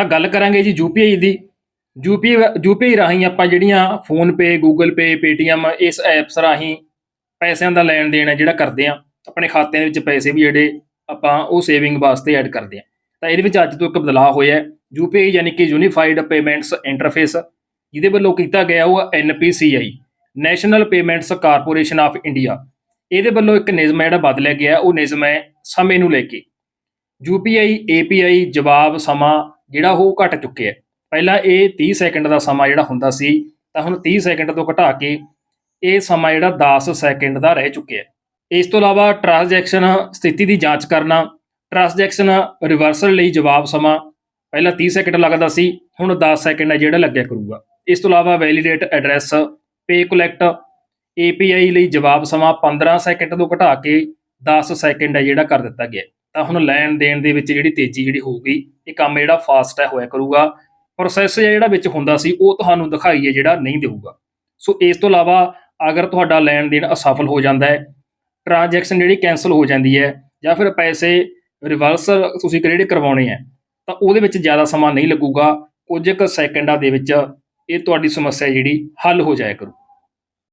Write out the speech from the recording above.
ਤਾਂ ਗੱਲ ਕਰਾਂਗੇ ਜੀ ਯੂਪੀਆਈ ਦੀ। ਯੂਪੀਆਈ ਯੂਪੀਆਈ ਰਾਹੀਂ ਆਪਾਂ ਜਿਹੜੀਆਂ ਫੋਨ ਪੇ, ਗੂਗਲ ਪੇ, ਪੇਟੀਐਮ ਇਸ ਐਪਸ ਰਾਹੀਂ ਪੈਸਿਆਂ ਦਾ ਲੈਣ ਦੇਣ ਹੈ ਜਿਹੜਾ ਕਰਦੇ ਆ ਆਪਣੇ ਖਾਤਿਆਂ ਦੇ ਵਿੱਚ ਪੈਸੇ ਵੀ ਜਿਹੜੇ ਆਪਾਂ ਉਹ ਸੇਵਿੰਗ ਵਾਸਤੇ ਐਡ ਕਰਦੇ ਆ ਤਾਂ ਇਹਦੇ ਵਿੱਚ ਅੱਜ ਤੋਂ ਇੱਕ ਬਦਲਾਅ ਹੋਇਆ ਹੈ। ਯੂਪੀਆਈ ਯਾਨੀ ਕਿ ਯੂਨੀਫਾਈਡ ਪੇਮੈਂਟਸ ਇੰਟਰਫੇਸ ਜਿਹਦੇ ਵੱਲੋਂ ਕੀਤਾ ਗਿਆ ਉਹ NPCI national payments corporation of India ਇਹਦੇ ਵੱਲੋਂ ਇੱਕ ਨਿਯਮ ਹੈ ਜਿਹੜਾ ਬਦਲਿਆ ਗਿਆ, ਉਹ ਨਿਯਮ ਹੈ ਸਮੇਂ ਨੂੰ ਲੈ ਕੇ। ਯੂਪੀਆਈ ਏਪੀਆਈ ਜਵਾਬ, ਸਮਾਂ ਜਿਹੜਾ ਉਹ ਘਟ ਚੁੱਕਿਆ ਪਹਿਲਾਂ ਇਹ 30 ਸੈਕਿੰਡ ਦਾ ਸਮਾਂ ਜਿਹੜਾ ਹੁੰਦਾ ਸੀ, ਤਾਂ ਹੁਣ 30 ਸੈਕਿੰਡ ਤੋਂ ਘਟਾ ਕੇ ਇਹ ਸਮਾਂ ਜਿਹੜਾ 10 ਸੈਕਿੰਡ ਦਾ ਰਹਿ ਚੁੱਕਿਆ ਇਸ ਤੋਂ ਇਲਾਵਾ ਟ੍ਰਾਂਜੈਕਸ਼ਨ ਸਥਿਤੀ ਦੀ ਜਾਂਚ ਕਰਨਾ ਟ੍ਰਾਂਜੈਕਸ਼ਨ ਰਿਵਰਸਲ ਲਈ ਜਵਾਬ ਸਮਾਂ, ਪਹਿਲਾਂ 30 ਸੈਕਿੰਡ ਲੱਗਦਾ ਸੀ, ਹੁਣ 10 ਸੈਕਿੰਡ ਹੈ ਜਿਹੜਾ ਲੱਗਿਆ ਕਰੂਗਾ। ਇਸ ਤੋਂ ਇਲਾਵਾ validate address pay collect API ਲਈ ਜਵਾਬ ਸਮਾਂ 15 ਸੈਕਿੰਡ ਤੋਂ ਘਟਾ ਕੇ 10 ਸੈਕਿੰਡ ਹੈ ਜਿਹੜਾ ਕਰ ਦਿੱਤਾ ਗਿਆ ਤਾਂ ਹੁਣ ਲੈਣ ਦੇਣ ਦੇ ਵਿੱਚ ਜਿਹੜੀ ਤੇਜ਼ੀ ਜਿਹੜੀ ਹੋਊਗੀ, ਇਹ ਕੰਮ ਜਿਹੜਾ ਫਾਸਟ ਹੈ ਹੋਇਆ ਕਰੂਗਾ। ਪ੍ਰੋਸੈਸ ਜਿਹੜਾ ਵਿੱਚ ਹੁੰਦਾ ਸੀ, ਉਹ ਤੁਹਾਨੂੰ ਦਿਖਾਈ ਹੈ ਜਿਹੜਾ ਨਹੀਂ ਦੇਊਗਾ ਸੋ ਇਸ ਤੋਂ ਇਲਾਵਾ ਅਗਰ ਤੁਹਾਡਾ ਲੈਣ ਦੇਣ ਅਸਫਲ ਹੋ ਜਾਂਦਾ ਹੈ ਟ੍ਰਾਂਜੈਕਸ਼ਨ ਜਿਹੜੀ ਕੈਨਸਲ ਹੋ ਜਾਂਦੀ ਹੈ, ਜਾਂ ਫਿਰ ਪੈਸੇ ਰਿਵਰਸ ਤੁਸੀਂ ਕ੍ਰੈਡਿਟ ਕਰਵਾਉਣੇ ਹੈ, ਤਾਂ ਉਹਦੇ ਵਿੱਚ ਜ਼ਿਆਦਾ ਸਮਾਂ ਨਹੀਂ ਲੱਗੂਗਾ। ਕੁਝ ਕੁ ਸੈਕਿੰਡਾਂ ਦੇ ਵਿੱਚ ਇਹ ਤੁਹਾਡੀ ਸਮੱਸਿਆ ਜਿਹੜੀ ਹੱਲ ਹੋ ਜਾਇਆ ਕਰੂ।